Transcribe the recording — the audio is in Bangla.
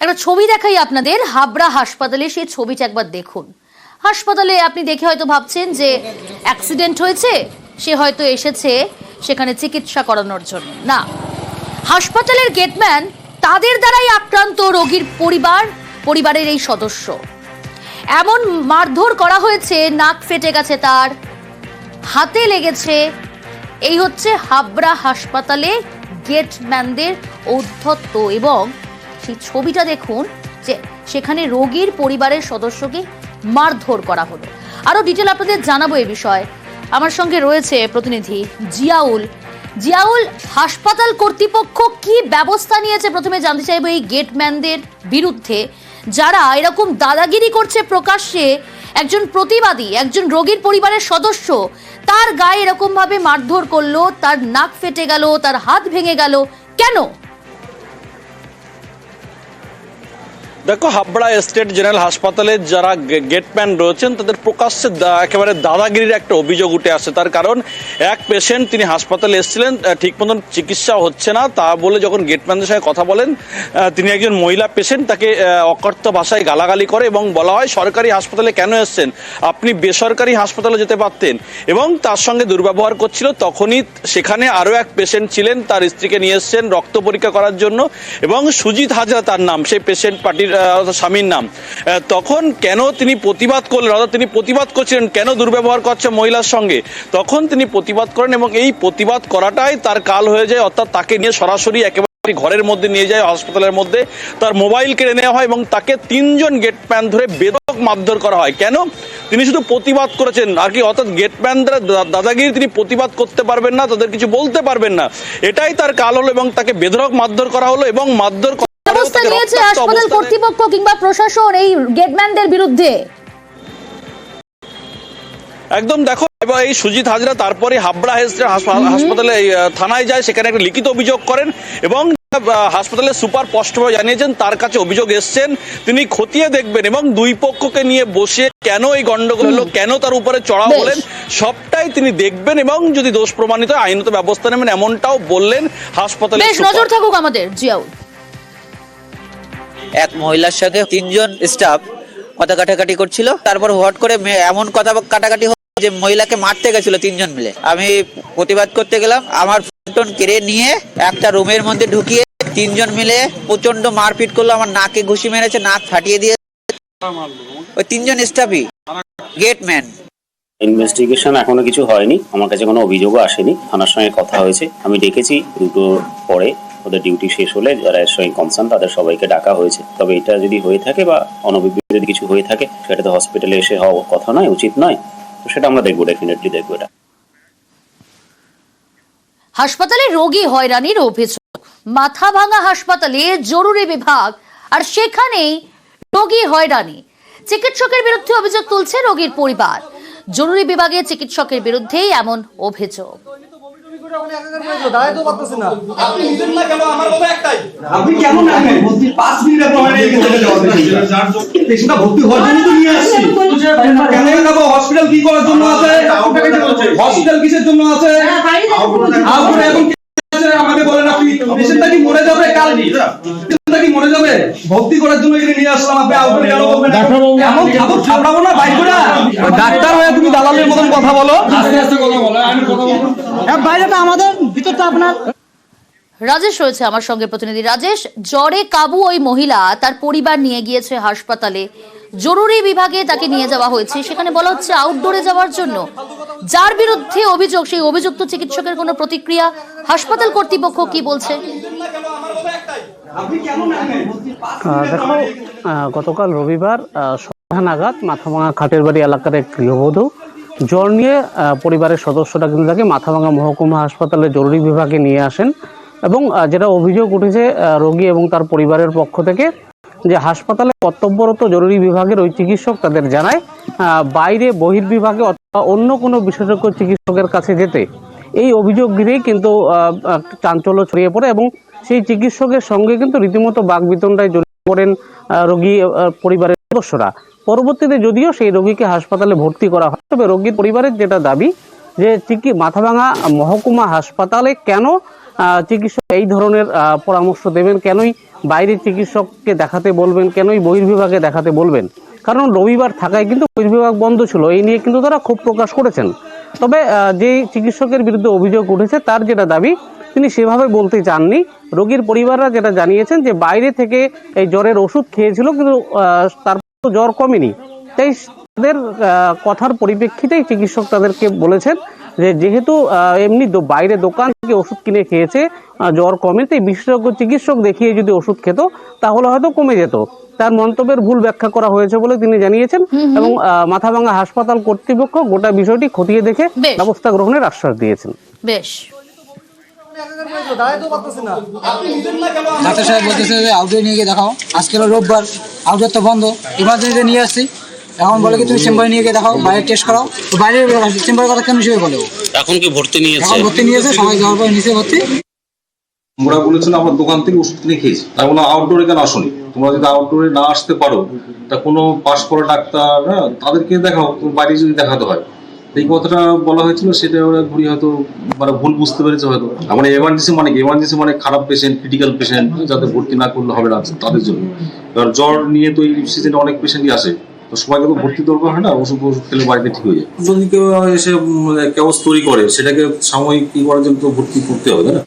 একটা ছবি দেখাই আপনাদের, হাবড়া হাসপাতালে সেই ছবিটা একবার দেখুন। হাসপাতালে আপনি দেখে হয়তো ভাবছেন যে অ্যাক্সিডেন্ট হয়েছে, সে হয়তো এসেছে সেখানে চিকিৎসা করানোর জন্য। না, হাসপাতালের গেটম্যান তাদের দ্বারাই আক্রান্ত রোগীর পরিবার, পরিবারের এই সদস্য। এমন মারধর করা হয়েছে, নাক ফেটে গেছে তার, হাতে লেগেছে। এই হচ্ছে হাবড়া হাসপাতালে গেটম্যানদের ঔদ্ধত্য এবং সেই ছবিটা দেখুন যে সেখানে রোগীর পরিবারের সদস্যকে মারধর করা হলো। আরও ডিটেল আপনাদের জানাব এ বিষয়ে। আমার সঙ্গে রয়েছে প্রতিনিধি জিয়াউল। জিয়াউল, হাসপাতাল কর্তৃপক্ষ কি ব্যবস্থা নিয়েছে? প্রথমে জানতে চাইব এই গেটম্যানদের বিরুদ্ধে। যারা এরকম দাদাগিরি করছে প্রকাশ্যে, একজন প্রতিবাদী, একজন রোগীর পরিবারের সদস্য, তার গায়ে এরকম ভাবে মারধর করল, তার নাক ফেটে গেল, তার হাত ভেঙে গেল, কেন? দেখো হাবড়া স্টেট জেনারেল হাসপাতালে যারা গেটম্যান রয়েছেন, তাদের প্রকাশ্যে একেবারে দাদাগিরির একটা অভিযোগ উঠে আসে। তার কারণ, এক পেশেন্ট তিনি হাসপাতালে এসেছিলেন ঠিক মতন চিকিৎসা হচ্ছে না, তা বলে যখন গেটম্যানদের সঙ্গে কথা বলেন তিনি একজন মহিলা পেশেন্ট তাকে অকথ্য ভাষায় গালাগালি করে এবং বলা হয়, সরকারি হাসপাতালে কেন এসছেন? আপনি বেসরকারি হাসপাতালে যেতে পারতেন। এবং তার সঙ্গে দুর্ব্যবহার করছিল। তখনই সেখানে আরও এক পেশেন্ট ছিলেন, তার স্ত্রীকে নিয়ে এসছেন রক্ত পরীক্ষা করার জন্য এবং সুজিত হাজরা তার নাম, সেই পেশেন্ট পার্টির স্বামীর নাম। তখন কেন তিনি প্রতিবাদ করলেন? অর্থাৎ তিনি প্রতিবাদ করছিলেন, কেন দুর্ব্যবহার করছে মহিলার সঙ্গে? তখন তিনি প্রতিবাদ করেন এবং এই প্রতিবাদ করাটাই তার কাল হয়ে যায়, অর্থাৎ তাকে নিয়ে সরাসরি একেবারে ঘরের মধ্যে নিয়ে যায় হসপিটালের মধ্যে। তার মোবাইল কেড়ে নেওয়া হয় এবং তাকে তিনজন গেটম্যান ধরে বেদক মারধর করা হয়। কেন? তিনি শুধু প্রতিবাদ করেছেন। আর কি, অর্থাৎ গেটম্যানরা দাদাগিরি তিনি প্রতিবাদ করতে পারবেন না, তাদের কিছু বলতে পারবেন না। এটাই তার কাল হলো এবং তাকে বেধরক মারধর করা হলো এবং মারধর ব্যবস্থা নিয়েছে হাসপাতাল কর্তৃপক্ষ কিংবা প্রশাসন এই গেটম্যানদের বিরুদ্ধে। একদম দেখো এবার এই সুজিত হাজরা তারপরে হাবড়া হাসপাতালে থানায় যায় সেখানে একটা লিখিত অভিযোগ করেন এবং আহ, হাসপাতালের সুপার স্পষ্টভাবে জানিয়েছেন তার কাছে অভিযোগ এসছেন তিনি খতিয়ে দেখবেন এবং দুই পক্ষকে নিয়ে বসে কেন এই গন্ডগোল হলো কেন তার উপরে চড়া বেশ। হলেন সবটাই তিনি দেখবেন এবং যদি দোষ প্রমাণিত হয় আইনত ব্যবস্থা নেবেন এমনটাও বললেন হাসপাতালে নজর থাকুক আমাদের জিয়াউল। এক মহিলার সাথে তিনজন স্টাফ কথা কাটাকাটি করছিল। তারপর হট করে এমন কথা কাটাকাটি যে মহিলাকে মারতে গেছিল তিনজন মিলে। আমি প্রতিবাদ করতে গেলাম। আমার ফোন কেড়ে নিয়ে একটা রুমের মধ্যে ঢুকিয়ে তিনজন মিলে প্রচণ্ড মারপিট করল। আমার নাকে ঘুষি মেরেছে, নাক ফাটিয়ে দিয়ে ওই তিনজন স্টাফই গেটম্যান ইনভেস্টিগেশন এখনও কিছু হয়নি। আমার কাছে কোনো অভিযোগও আসেনি। থানার সঙ্গে কথা হয়েছে। আমি ডেকেছি। দুটোর পরে ওদের ডিউটি শেষ হলে যারা এর সঙ্গে কনসার্ন তাদের সবাইকে ডাকা হয়েছে। তবে এটা যদি হয়ে থাকে বা অনভিজ্ঞ যদি কিছু হয়ে থাকে, সেটা তো হসপিটালে এসে হওয়া কথা নয়, উচিত নয়। তো সেটা আমরা দেখব ডেফিনেটলি দেখব এটা। হাসপাতালে রোগী হয়রানির অভিযোগ। মাথা ভাঙা হাসপাতালে জরুরি বিভাগ। আর সেখানেই রোগী হয়রানি। চিকিৎসকের বিরুদ্ধে অভিযোগ তুলছে রোগীর পরিবার। জরুরি বিভাগে চিকিৎসকের বিরুদ্ধেই এমন অভিযোগ। হয় হসপিটাল কি করার জন্য আছে? হসপিটাল কিসের জন্য আছে? আউটডোরে এখন কি আছে? আমাকে বলেন আপনি। পেশেন্টটা কি মরে যাবে কাল? কি মরে যাবে। ভর্তি করার জন্য এখানে নিয়ে আসলাম। আপনি আউটডোরে কেন বলবেন এমন খাবার ছাপড়াবো না বাইক করে ডাক্তার হয়ে তুমি দালালের মতন কথা বলো। আস্তে আস্তে কথা বলো আমি কথা বলব। বাইরেটা আমাদের ভিতরটা আপনার। রাজেশ রয়েছে আমার সঙ্গে প্রতিনিধি। রাজেশ জ্বরে কাবু ওই মহিলা তার পরিবার নিয়ে গিয়েছে হাসপাতালে। জরুরি বিভাগে তাকে নিয়ে যাওয়া হয়েছে। সেখানে বলা হচ্ছে আউটডোরে যাওয়ার জন্য। যার বিরুদ্ধে অভিযোগ সেই অভিযুক্ত চিকিৎসকের কোনো প্রতিক্রিয়া? হাসপাতাল কর্তৃপক্ষ কি বলছে আপনি কেমন জানেন আহ, দেখো গতকাল রবিবার সন্ধ্যা নাগাদ মাথাভাঙা খাটের বাড়ি এলাকার এক গৃহবধূ জ্বর নিয়ে পরিবারের সদস্যরা কিন্তু তাকে মাথাভাঙা মহকুমা হাসপাতালে জরুরি বিভাগে নিয়ে আসেন এবং যেটা অভিযোগ উঠেছে রোগী এবং তার পরিবারের পক্ষ থেকে যে হাসপাতালে কর্তব্যরত জরুরি বিভাগের ওই চিকিৎসক তাদের জানায় বাইরে বহির্বিভাগে অথবা অন্য কোনো বিশেষজ্ঞ চিকিৎসকের কাছে যেতে। এই অভিযোগ ঘিরেই কিন্তু চাঞ্চল্য ছড়িয়ে পড়ে এবং সেই চিকিৎসকের সঙ্গে কিন্তু রীতিমতো বাগবিতণ্ডায় জড়িয়ে পড়েন রোগী পরিবারের সদস্যরা। পরবর্তীতে যদিও সেই রোগীকে হাসপাতালে ভর্তি করা হয়, তবে রোগীর পরিবারের যেটা দাবি যে চিকি, মাথাভাঙা মহকুমা হাসপাতালে কেন চিকিৎসক এই ধরনের পরামর্শ দেবেন? কেনই বাইরের চিকিৎসককে দেখাতে বলবেন? কেনই বহির্বিভাগে দেখাতে বলবেন? কারণ রবিবার থাকায় কিন্তু বহির্বিভাগ বন্ধ ছিল। এই নিয়ে কিন্তু তারা ক্ষোভ প্রকাশ করেছেন। তবে যেই চিকিৎসকের বিরুদ্ধে অভিযোগ উঠেছে, তার যেটা দাবি তিনি সেভাবে বলতে চাননি। রোগীর পরিবাররা যেটা জানিয়েছেন যে বাইরে থেকে এই জ্বরের ওষুধ খেয়েছিল কিন্তু তারপর জ্বর কমেনি। তাই তাদের কথার পরিপ্রেক্ষিতেই চিকিৎসক তাদেরকে বলেছেন যে যেহেতু এমনি বাইরে দোকান থেকে ওষুধ কিনে খেয়েছে জ্বর কমে তাই বিশেষজ্ঞ চিকিৎসক দেখিয়ে যদি ওষুধ খেত তাহলে হয়তো কমে যেত। তার মন্তব্যের ভুল ব্যাখ্যা করা হয়েছে বলে তিনি জানিয়েছেন এবং আহ, মাথাভাঙা হাসপাতাল কর্তৃপক্ষ গোটা বিষয়টি খতিয়ে দেখে ব্যবস্থা গ্রহণের আশ্বাস দিয়েছেন। বেশ। ডাক্তার সাহেব বলতেছে যে আউটডোর নিয়ে গিয়ে দেখাও। আজকে হলো রোববার। আউটডোর তো বন্ধ। ইমার্জেন্সিতে নিয়ে আসছি। এখন বলে কি তুমি চেম্বারে নিয়ে গিয়ে দেখাও বাইরে টেস্ট করাও। তো বাইরে চেম্বারের কথা কেন হিসেবে বলে এখন কি ভর্তি নিয়েছে? এখন ভর্তি নিয়েছে সবাই যাওয়ার পর নিচে ভর্তি। তোমরা বলেছিল আমরা দোকান থেকে ওষুধ কিনে খেয়েছি। তাই বলে আউটডোরে কেন আসনি? তোমরা যদি আউটডোরে না আসতে পারো তা কোনো পাশ করা ডাক্তার হ্যাঁ, তাদেরকে দেখাও তুমি বাইরে যদি দেখাতে হয়। এই কথাটা বলা হয়েছিল, সেটা ওরা ঘুরি হয়তো মানে ভুল বুঝতে পেরেছে হয়তো। মানে এমার্জেন্সি মানে এমার্জেন্সি মানে খারাপ পেশেন্ট ক্রিটিক্যাল পেশেন্ট যাতে ভর্তি না করলে হবে না তাদের জন্য। এবার জ্বর নিয়ে তো এই সিজনে অনেক পেশেন্টই আসে। তো সবাইকে তো ভর্তি দরকার হয় না, ওষুধ ওষুধ খেলে বাড়িতে ঠিক হয়ে যায়। যদি কেউ এসে কেউ তৈরি করে, সেটাকে সাময়িক কি করার জন্য তো ভর্তি করতে হবে না?